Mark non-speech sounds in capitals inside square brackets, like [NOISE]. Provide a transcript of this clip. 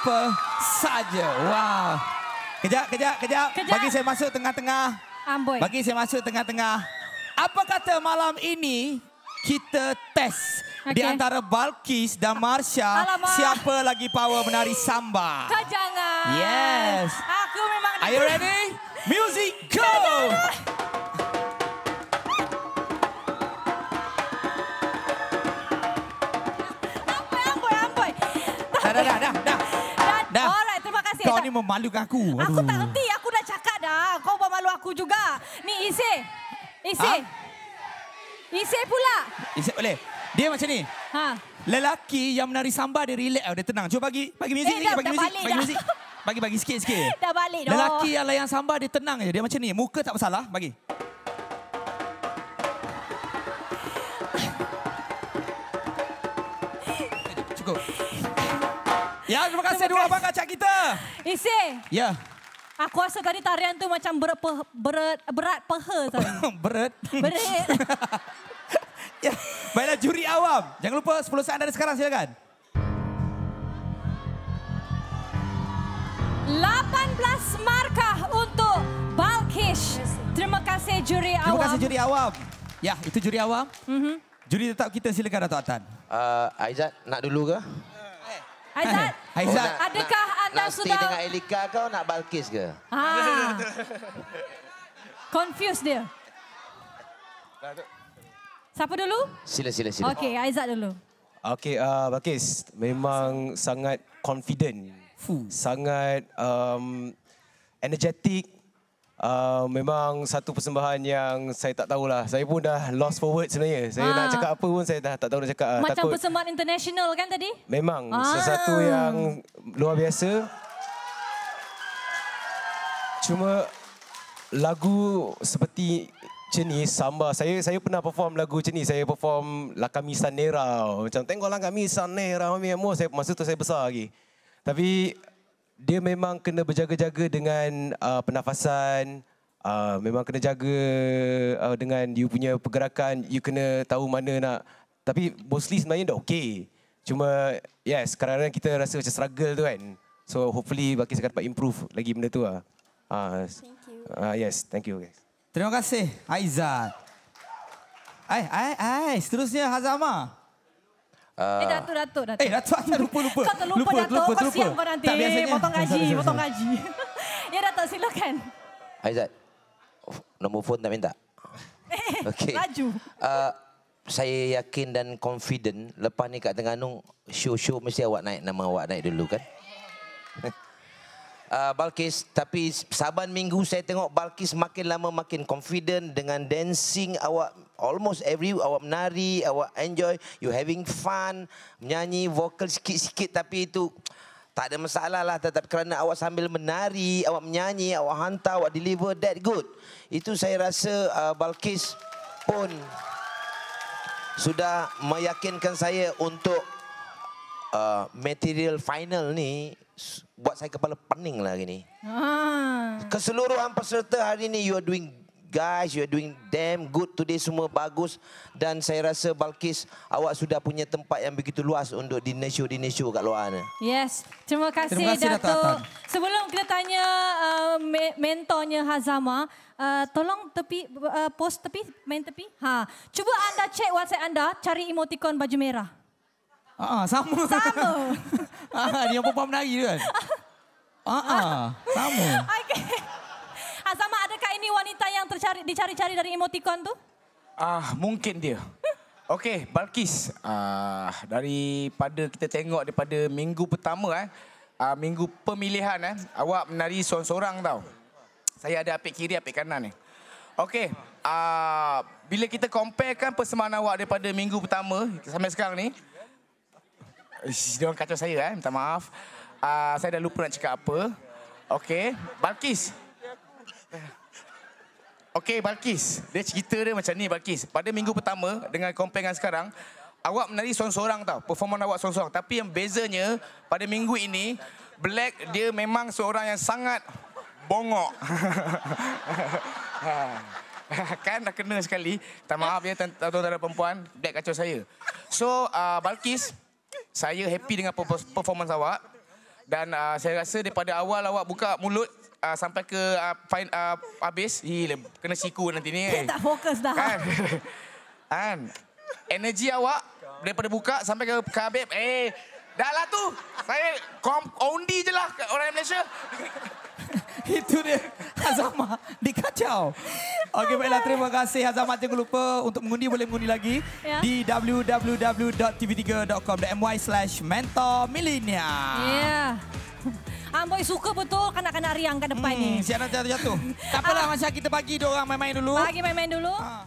apa saja. Wow. Kejap, kejap, kejap. Kejap. Bagi saya masuk tengah-tengah. Amboi. Bagi saya masuk tengah-tengah. Apa kata malam ini kita test di Okey. antara Balkis dan Marsha Alamak. siapa lagi power menari samba? Kau jangan. Yes. Aku memang... Are you ready? Music go! Amboi, amboi, amboi. Dah, dah, dah, ni memalukan aku. Aku Aduh. tak ngerti. Aku dah cakap dah. Kau buat malu aku juga. Ni Ise. Ise. Ha? Ise pula. Isap boleh. Dia macam ni. Ha. Lelaki yang menari samba dia relax tau, dia tenang. Cuba bagi bagi muzik Eh, dah- bagi dah muzik, bagi dah. muzik. Bagi bagi sikit sikit. [LAUGHS] Dah balik dah. Lelaki yang layan samba dia tenang je. Dia macam ni. Muka tak bersalah, bagi. Ya, terima kasih Terima dua abang kacak kita. Ise. Ya. Aku rasa tadi tarian tu macam berat, pe- berat, berat peha tadi. [LAUGHS] Berat. Berat. [LAUGHS] ya. Baiklah juri awam. Jangan lupa 10 saat dari sekarang silakan. 18 markah untuk Balkish. Terima kasih juri Terima awam. kasih juri awam. Ya, itu juri awam. Mhm. Juri tetap kita silakan Dato' Atan. Uh, Aizat nak dulu ke? Aizat, [LAUGHS] Aizat. nak- adakah nak, anda nak sudah... dengan Elika kau nak Balkis ke? Ah. Confused dia. Siapa dulu? Sila sila sila. Okey, Aizat dulu. Okey, uh, Bakis, memang sangat confident. Fuh. Sangat um, energetic. Uh, memang satu persembahan yang saya tak tahulah. Saya pun dah lost for words sebenarnya. Saya Ah. nak cakap apa pun saya dah tak tahu nak cakap. Ah, Macam takut. persembahan international kan tadi? Memang Ah. sesuatu yang luar biasa. Cuma lagu seperti macam ni, Samba. Saya saya pernah perform lagu macam ni. Saya perform La Camisa Negra. Macam tengoklah Camisa Negra. Mami Amo. Saya, masa tu saya besar lagi. Tapi dia memang kena berjaga-jaga dengan uh, pernafasan. Uh, memang kena jaga uh, dengan you punya pergerakan. You kena tahu mana nak. Tapi mostly sebenarnya dah okey. Cuma yes, kadang-kadang kita rasa macam struggle tu kan. So hopefully Bakis akan dapat improve lagi benda tu lah. Uh, thank you. Uh, yes, thank you guys. Terima kasih Aizat. Ai, ai, ai. Seterusnya Hazama. Eh, Datuk, Datuk, Datuk. Eh, Datuk Atan [LAUGHS] lupa, lupa. Kau terlupa, Lupa, Datuk. terlupa, Kau siap kau nanti. Tak, biasanya. Potong gaji, Sorry, sorry, potong gaji. ya, Datuk, silakan. Aizat, nombor phone tak minta? [LAUGHS] Okey. Laju. Uh, saya yakin dan confident lepas ni kat Terengganu show-show mesti awak naik nama awak naik dulu kan? Uh, [LAUGHS] Balkis, tapi saban minggu saya tengok Balkis makin lama makin confident dengan dancing awak almost every awak menari, awak enjoy, you having fun, menyanyi vokal sikit-sikit tapi itu tak ada masalah lah tetapi kerana awak sambil menari, awak menyanyi, awak hantar, awak deliver that good. Itu saya rasa uh, Balkis pun sudah meyakinkan saya untuk uh, material final ni buat saya kepala pening lah hari ni. Ah. Keseluruhan peserta hari ni you are doing guys, you are doing damn good today semua bagus dan saya rasa Balkis awak sudah punya tempat yang begitu luas untuk dinner-show-dinner-show kat luar ni. Yes, terima kasih, Terima kasih, Datuk. Sebelum kita tanya uh, me- mentornya Hazama, uh, tolong tepi uh, post tepi, main tepi. Ha, cuba anda cek WhatsApp anda, cari emoticon baju merah. Ah, sama. Sama. [LAUGHS] ah, dia perempuan menari tu kan? [LAUGHS] Ah, ah, sama. Okey. Hazama, adakah ini tercari dicari-cari dari emoticon tu? Ah, mungkin dia. [LAUGHS] Okey, Balkis. Ah, daripada kita tengok daripada minggu pertama eh, ah, minggu pemilihan eh, awak menari seorang-seorang tau. Saya ada apik kiri, apik kanan ni. Okey, ah, bila kita comparekan persembahan awak daripada minggu pertama sampai sekarang ni, Ish, dia orang kacau saya eh, minta maaf. Ah, saya dah lupa nak cakap apa. Okey, Balkis. Okey Balkis, dia cerita dia macam ni Balkis. Pada minggu pertama dengan compare dengan sekarang, awak menari seorang-seorang tau. Performan awak seorang-seorang. Tapi yang bezanya pada minggu ini, Black dia memang seorang yang sangat bongok. [LAUGHS] kan dah kena sekali. Tak maaf ya tuan-tuan dan perempuan, Black kacau saya. So uh, Balkis, saya happy dengan performance awak. Dan uh, saya rasa daripada awal awak buka mulut uh, sampai ke uh, fine, uh, habis, gila, kena siku nanti ni. Eh, tak fokus dah. Kan? [LAUGHS] kan? Energi awak daripada buka sampai ke, ke habis, eh, dah lah tu. Saya kom, ondi je lah orang Malaysia. [LAUGHS] Itu dia Hazama dikacau. Okey baiklah terima kasih Hazama jangan lupa untuk mengundi boleh mengundi lagi Ya. di www.tv3.com.my slash mentor millennial. Ya. [LAUGHS] Amboi suka betul kanak-kanak riang ke depan hmm, ni. Siapa nak jatuh-jatuh. Tak apalah ah. masa kita bagi dia orang main-main dulu. Bagi main-main dulu. Uh.